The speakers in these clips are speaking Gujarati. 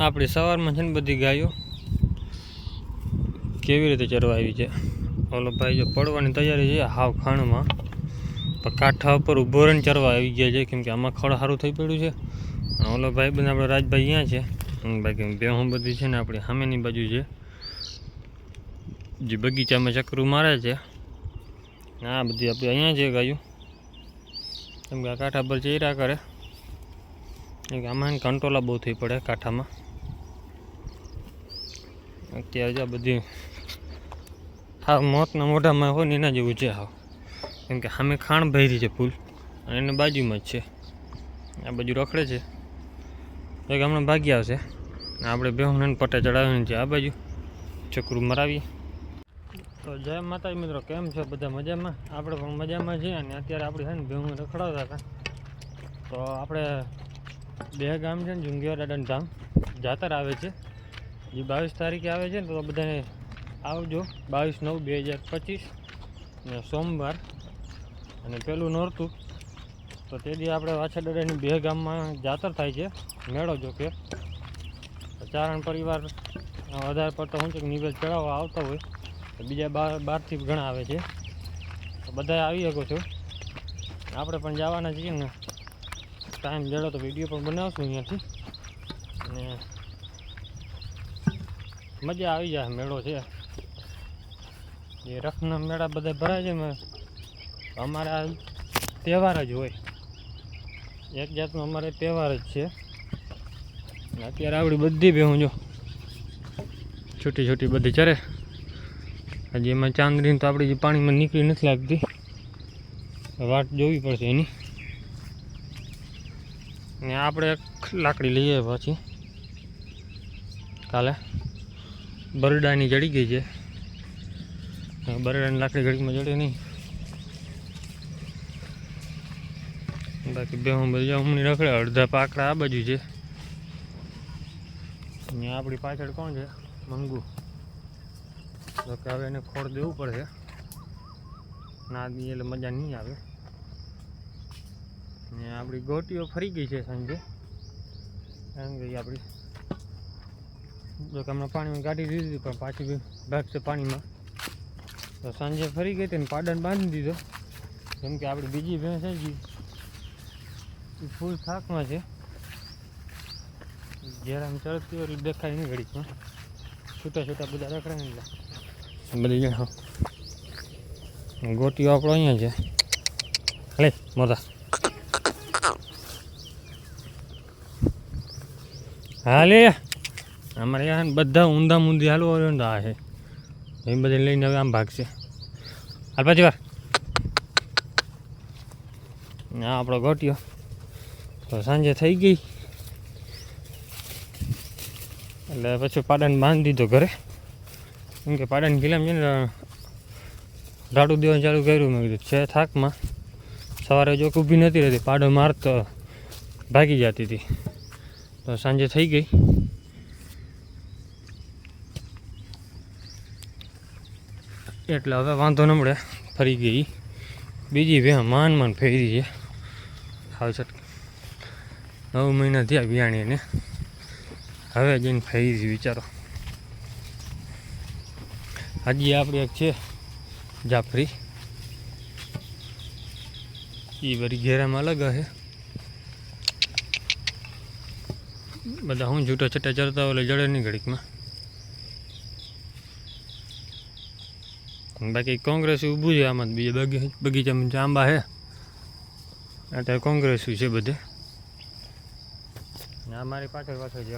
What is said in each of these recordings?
આપણી સવારમાં છે ને બધી ગાયો કેવી રીતે ચરવા આવી છે? ઓલો ભાઈ જો પડવાની તૈયારી છે હાવ ખાણમાં. પણ કાંઠા ઉપર ઊભો રહીને ચરવા આવી ગયા છે, કેમ કે આમાં ખડ સારું થઈ પડ્યું છે. અને ઓલો ભાઈ બંધ આપણે રાજભાઈ અહીંયા છે. બાકી બેહું બધી છે ને આપણી સામેની બાજુ છે. જે બગીચામાં ચક્રું મારે છે. આ બધી આપણે અહીંયા છે ગાયું. કેમ કે આ કાંઠા પર ચેરા કરે. આમાં કંટ્રોલા બહુ થઈ પડે કાંઠામાં. અત્યારે જો બધી હા, મોતના મોઢામાં હોય ને એના જેવું છે હા કેમ કે સામે ખાણ ભરી છે ફૂલ અને એને બાજુમાં જ છે. આ બાજુ રખડે છે. તો કે હમણાં ભાગી આવશે. આપણે બેહુને પટ્ટા ચડાવવાની છે આ બાજુ. ચક્રું મરાવીએ. તો જય માતાજી મિત્રો, કેમ છો? બધા મજામાં? આપણે પણ મજામાં છીએ અને અત્યારે આપણે છે ને બેહું રખડાવતા હતા. તો આપણે બે ગામ છે ને જુંગિયા દાદાનું ધામ. જાતર આવે છે. જે બાવીસ તારીખે આવે છે ને, તો બધાને આવજો. બાવીસ નવ બે હજાર પચીસ ને સોમવાર. અને પેલું નોરતું. તો તે દી આપણે વાછા દાદાની બે ગામમાં જાતર થાય છે, મેળો જો કે. ચારણ પરિવાર વધારે પડતો શું છે કે નિવેદ ચડાવવા આવતા હોય, તો બીજા બાર બહારથી ઘણા આવે છે. તો બધા આવી શકો છો. આપણે પણ જવાના છીએ ને. ટાઈમ જડો તો વીડિયો પણ બનાવશું અહીંયાથી. અને મજા આવી જાય, મેળો છે. એ રખના મેળા બધા ભરાય છે અમારે તહેવાર જ હોય. એક જાતનો અમારે તહેવાર જ છે. અત્યારે આવડી બધી ભેહું જો. છૂટી છૂટી બધી ચરે. હજી એમાં ચાંદરી તો આપણી પાણીમાં નીકળી નથી લાગતી. વાટ જોવી પડશે એની. ને આપણે લાકડી લઈએ પછી. કાલે. બરડાની જડી ગઈ છે. બરડાની લાકડી ઘડીમાં જડે નહીં. બાકી બે હું બધી હમણાં રખડે, અડધા પાકડા આ બાજુ છે. ને આપણી પાછળ કોણ છે? મંગુ. તો કે હવે એને ખોડ દેવું પડશે ના દી એટલે મજા નહીં આવે. ને આપણી ગોટીઓ ફરી ગઈ છે સાંજે. એમ ગઈ આપણી. જો કે હમણાં પાણીમાં કાઢી દીધી પણ પાછી ભાગશે પાણીમાં. તો સાંજે ફરી ગઈ તેને પાડન બાંધી દીધો. જેમ કે આપણી બીજી ભેંસ છે એ ફૂલ થાકમાં છે. જ્યારે આમ ચડતી હોય દેખાય નહીં ઘડીકમાં છૂટા છૂટા બધા રખડે ને બધી ગોટીઓ આપણો અહીંયા છે. લે મોટા હા લે અમારે યાર બધા ઊંધા મૂંધી હાલવો હોય ને આ છે. એ બધી લઈને હવે આમ ભાગશે. હાલ પાછી વાર. આ આપણો ગોટ્યો. તો સાંજે થઈ ગઈ. એટલે પછી પાડાને બાંધી દીધો ઘરે. કેમ કે પાડાને ગીલામ છે ને રાડું દેવાનું ચાલુ કર્યું. મેં કીધું, છે થાકમાં. સવારે જો ઊભી નથી રહેતી, પાડો મારતો, ભાગી જતી હતી. તો સાંજે થઈ ગઈ. એટલે હવે વાંધો ન ફરી ગઈ. બીજી બે માન માન ફેરી છે. હાવ છે. નવ મહિના થયા બિયાણીને. હવે જઈને ફેરી વિચારો. હજી આપણે એક છે, જાફરી. એ બધી ઘેરામાં અલગ હશે બધા હું જૂટો છટા ચરતા હોય જડે નહીં ઘડીકમાં. બાકી કોંગ્રેસ ઊભું છે આમાં બીજે બગી બગીચામાં આંબા છે, અત્યારે કોંગ્રેસ છે બધે. આ મારી પાછળ પાછળ જ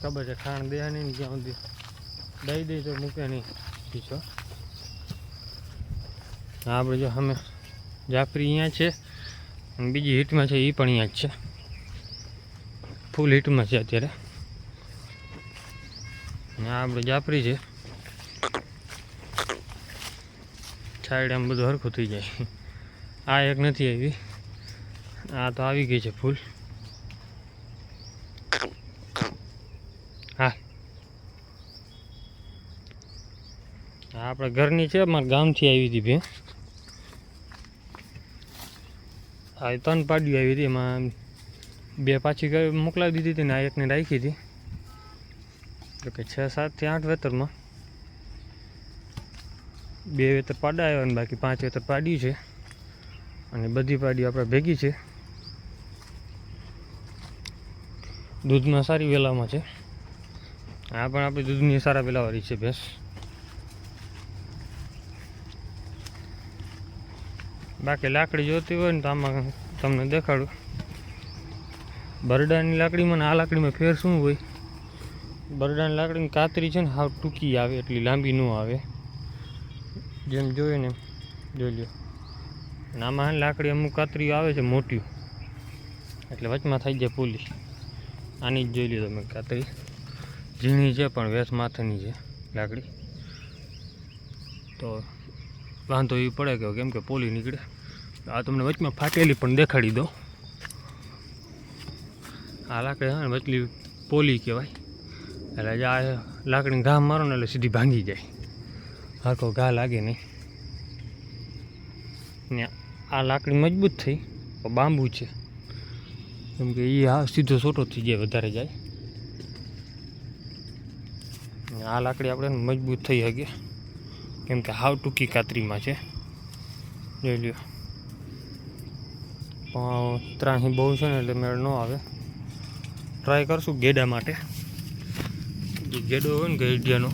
ખબર છે, ખાણ દે નહીં જ્યાં સુધી દઈ દઈ તો મૂકે નહીં. પીછો આપણે જો અમે જાફરી અહીંયા છે બીજી હિટમાં છે એ પણ અહીંયા જ છે. ફૂલ હિટમાં છે અત્યારે. આ આપણે જાફરી છે. છાયડ આમ બધું હરખું થઈ જાય. આ એક નથી આવી. આ તો આવી ગઈ છે ફૂલ. હા. આપણે ઘરની છે, મારા ગામથી આવી હતી ભે. આ ત્રણ પાડીઓ આવી હતી, એમાં બે પાછી મોકલાવી દીધી હતી ને આ એકને રાખી હતી. તો કે છ સાતથી આઠ વેતરમાં. બે વેતર પાડા આવ્યા અને બાકી પાંચ વેતર પાડી છે. અને બધી પાડી આપણે ભેગી છે. દૂધમાં સારી વેલામાં છે. આ પણ આપણી દૂધની સારા વેલાવાળી છે ભેંસ. બાકી લાકડી જોતી હોય ને તો આમાં તમને દેખાડું. બરડાની લાકડીમાં ને આ લાકડીમાં ફેર શું હોય? બરડાની લાકડીની કાતરી છે ને હાવ ટૂંકી આવે, એટલી લાંબી ન આવે. જેમ જોઈએ ને જોઈ લ્યો. અને આમાં લાકડી અમુક કાતરી આવે છે મોટી. એટલે વચમાં થઈ જાય પૂલી આની જ જોઈ લ્યો તમે કાતરી. ઝીણી છે પણ વેસ માથાની છે લાકડી. તો વાંધો એ પડે કે કેમ કે પોલી નીકળે. આ તમને વચમાં ફાટેલી પણ દેખાડી દો આ લાકડી હા ને વચલી પોલી કહેવાય. એટલે આ લાકડીને ઘા મારો ને એટલે સીધી ભાંગી જાય. હરખો ઘા લાગે નહીં. ને આ લાકડી મજબૂત થઈ, પણ બાંબુ છે. કેમ કે એ આ સીધો છોટો થઈ જાય, વધારે જાય. આ લાકડી આપણે મજબૂત થઈ શકે કેમ કે હાવ ટૂંકી કાતરીમાં છે. જોઈ લ્યો. પણ ત્રાહી બહુ છે ને એટલે મેળ ન આવે. ટ્રાય કરશું ગેડા માટે. જે ગેડો હોય ને ગઈડિયાનો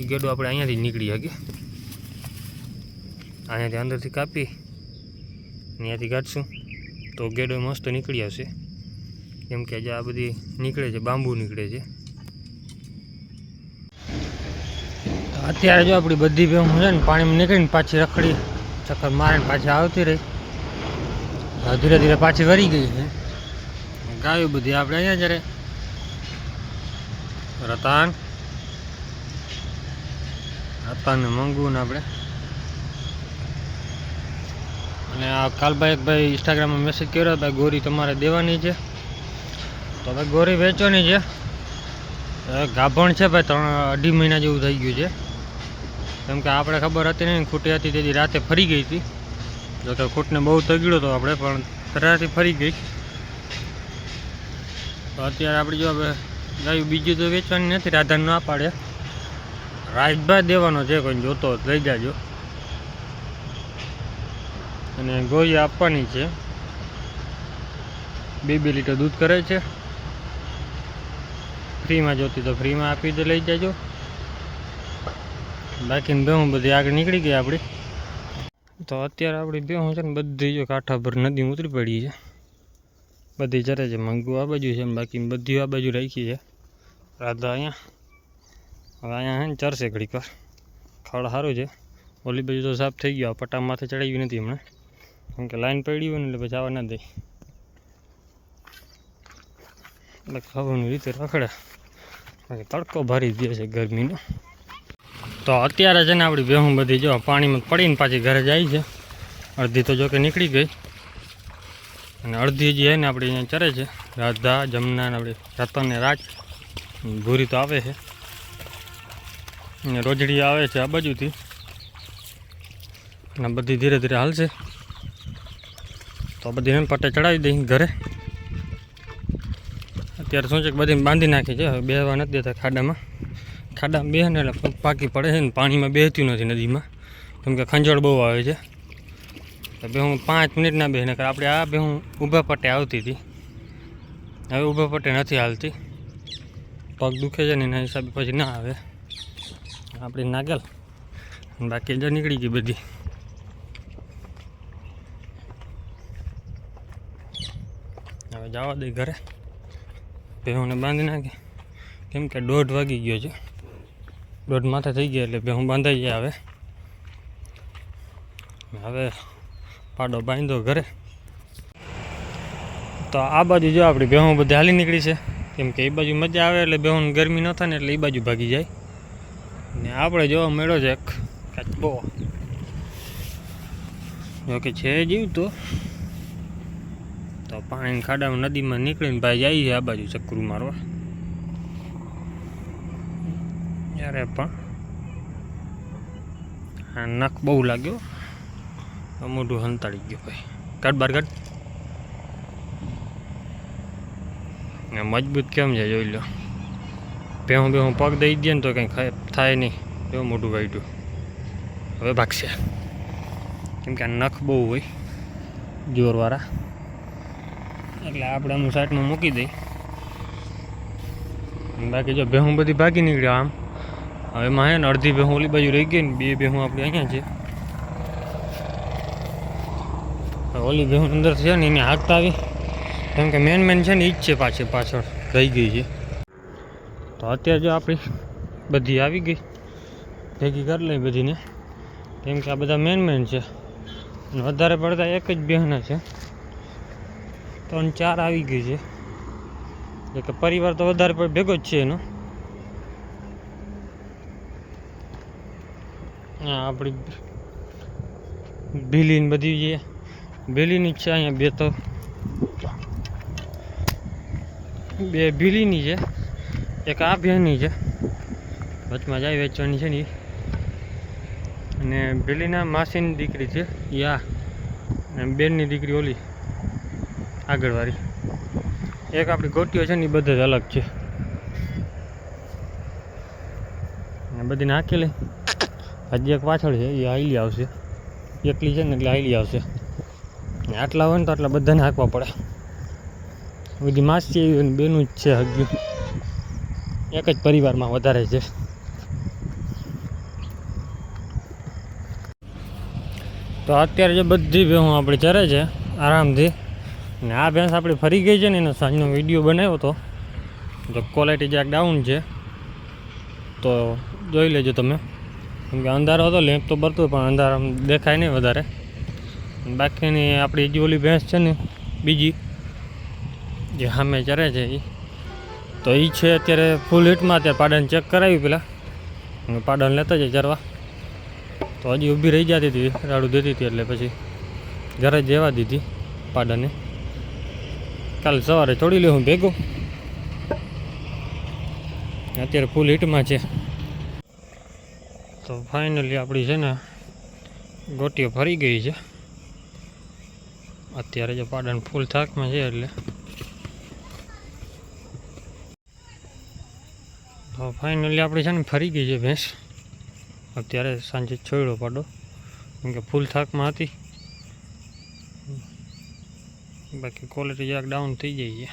એ ગેડો આપણે અહીંયાથી નીકળી શકીએ. અહીંયાથી અંદરથી કાપી અહીંયાથી કાઢશું, તો ગેડો મસ્ત નીકળી આવશે. કેમ કે આ બધી નીકળે છે, બાંબુ નીકળે છે. અત્યારે જો આપણી બધી ભેહું છે ને, પાણીમાં નીકળીને પાછી રખડી, ચક્કર મારે ને પાછી આવતી રહી. ધીરે ધીરે પાછી વળી ગઈ છે. ગાયું બધી આપણે અહીંયા જ્યારે રતાન. રતાન મંગવું ને આપણે. અને આ કાલભાઈ એક ભાઈ ઇન્સ્ટાગ્રામમાં મેસેજ કર્યો ભાઈ ગોરી તમારે દેવાની છે. તો ભાઈ ગોરી વેચવાની છે. ગાભણ છે ભાઈ, ત્રણ અઢી મહિના જેવું થઈ ગયું છે. કેમ કે આપણે ખબર હતી નહીં, ખૂટી હતી, તેથી રાતે ફરી ગઈ હતી. જો કે ખૂટને બહુ તગડ્યો હતો આપણે, પણ તરાથી ફરી ગઈ. તો અત્યારે આપણે જો હવે ગાયું બીજું તો વેચવાની નથી રાધા ના પાડે. રાજભાઈ દેવાનો છે કોઈ જોતો લઈ જાજો. અને ગોઈ આપવાની છે. બે બે લીટર દૂધ કરે છે. ફ્રીમાં જોતી તો ફ્રીમાં આપી દે, લઈ જાજો. બાકી બેહું, બધી આગળ નીકળી ગઈ આપણી તો અત્યારે આપણી બેહું છે ને બધી જો કાંઠા પર નદી ઉતરી પડી છે. બધી ચરે છે મંગુ આ બાજુ છે બાકી બધી આ બાજુ રાખી છે. રાધા અહીંયા. હવે અહીંયા હે ને ચરશે ઘડીક વાર. ખડ સારું છે. ઓલી બાજુ તો સાફ થઈ ગયો. પટામ માથે ચડાવ્યું નથી હમણાં. કેમ કે લાઈન પડી હોય ને એટલે પછી આવવા ના દે. એટલે ખાવાની રીતે રખડે. બાકી તડકો ભરી દે છે ગરમીનો. તો અત્યારે છે ને આપણી બેહું બધી જો પાણીમાં પડીને પાછી ઘરે જાય છે. અડધી તો જો કે નીકળી ગઈ. અને અડધી જે છે ને આપણે અહીંયા ચરે છે. રાધા, જમના આપણી રતન ને રાજ. ભૂરી તો આવે છે. અને રોજડી આવે છે આ બાજુથી. અને બધી ધીરે ધીરે હાલશે. તો બધી પટ્ટે ચડાવી દઈ ઘરે. અત્યારે શું છે કે બધી બાંધી નાખી છે. હવે બેહવા નથી દેતા ખાડામાં. ખાડામાં બેહે ને એટલે પાકી પડે છે ને પાણીમાં બેહતું નથી નદીમાં. કેમ કે ખંજોળ બહુ આવે છે. તો બે હું પાંચ મિનિટના બેહને આપણે આ બે હું ઊભા પટ્ટે આવતી હતી. હવે ઊભા પટ્ટે નથી હાલતી. પગ દુખે છે ને એના હિસાબે પછી ના આવે. આપણી નાગેલ. બાકી જો નીકળી ગઈ બધી. હવે જવા દઈ ઘરે. ભેહુંને બાંધી નાખી. કેમ કે દોઢ વાગી ગયો છે. દોઢ માથે થઈ ગયા એટલે ભેહું બાંધાઈ જાય હવે. હવે પાડો બાંધો ઘરે. તો આ બાજુ જો આપણી બેહું બધી હાલી નીકળી છે. કેમ કે એ બાજુ મજા આવે એટલે બેહું ગરમી ન થાય ને એટલે એ બાજુ ભાગી જાય. ને આપણે જોવા મળ્યો છે એક કાચબો. જો કે છે જીવતો તો. પાણી ખાડામાં નદીમાં નીકળીને ભાઈ જાય છે આ બાજુ ચક્રુ મારવા. ત્યારે પણ. હા નખ બહુ લાગ્યો. આ મોઢું હંતાડી ગયું ભાઈ. કાઢ બાર કાઢ. ને મજબૂત કેમ છે જોઈ લો. ભેહું બેહું પગ દઈ દે ને તો કંઈ થાય નહીં. એવું મોટું ગાઈડું હવે ભાગશે. કેમ કે આ નખ બહુ હોય, જોરવાળા. એટલે આપણે આમ સાઈડમાં મૂકી દઈ. બાકી જો ભેહું બધી ભાગી નીકળ્યા આમ. હવે એમાં હે ને અડધી ભેહું ઓલી બાજુ રહી ગઈ ને, બે ભેહું આપણે અહીંયા છે હવે ઓલી બહેન અંદર છે ને એને હાકતા આવી. કેમ કે મેન મેન છે ને એ જ છે પાછળ પાછળ રહી ગઈ છે. તો અત્યારે જો આપણી બધી આવી ગઈ. ભેગી કરી લઈ બધીને. કેમ કે આ બધા મેન મેન છે. અને વધારે પડતા એક જ બહેના છે. ત્રણ, ચાર આવી ગઈ છે. એટલે કે પરિવાર તો વધારે પણ ભેગો જ છે એનો. આપણી ભીલી ને બધી જે ભીલીની છે અહીંયા બે તો બે ભીલીની છે. એક આ બેની છે. વચમાં જાય વેચવાની છે ને. અને ભીલીના માસીની દીકરી છે યા અને બેનની દીકરી ઓલી, આગળવાળી. એક આપણી ગોટીઓ છે ને એ બધા જ અલગ છે. અને બધી નાખેલી. હજી એક પાછળ છે એ હાઈલી આવશે. એકલી છે ને એટલે હાઈલી આવશે. આટલા હોય ને તો આટલા બધાને હાંકવા પડે. બધી માસી એવી બેનું જ છે હગ્યું. એક જ પરિવારમાં વધારે છે. તો અત્યારે જે બધી ભેહું આપણે ચરે છે, આરામથી. ને આ ભેંસ આપણી ફરી ગઈ છે ને એનો સાંજનો વીડિયો બનાવ્યો હતો જો ક્વોલિટી જરાક ડાઉન છે. તો જોઈ લેજો તમે. કેમ કે અંધારો હતો લેમ્પ તો બરતું પણ અંધારામાં દેખાય નહીં વધારે. બાકીની આપણી જે ઓલી ભેંસ છે ને, બીજી, જે સામે ચરે છે એ તો એ છે અત્યારે ફૂલ હિટમાં અત્યારે પાડન ચેક કરાવી પેલા. પાડન લેતા જાય ચરવા. તો હજી ઊભી રહી જતી હતી, રાડું દેતી હતી એટલે પછી ઘરે જવા દીધી પાડાને. કાલે સવારે છોડી લે હું ભેગો. અત્યારે ફૂલ હિટમાં છે. તો ફાઇનલી આપણી છે ને, ગોટીઓ ફરી ગઈ છે. અત્યારે જે પાડન ફૂલ થાકમાં છે એટલે. તો ફાઇનલી આપણે છે ને ફરી ગઈ છે ભેંસ. અત્યારે સાંજે છોડ્યો પાડો. કેમ કે ફૂલ થાકમાં હતી. બાકી ક્વોલિટી જરાક ડાઉન થઈ જાય છે.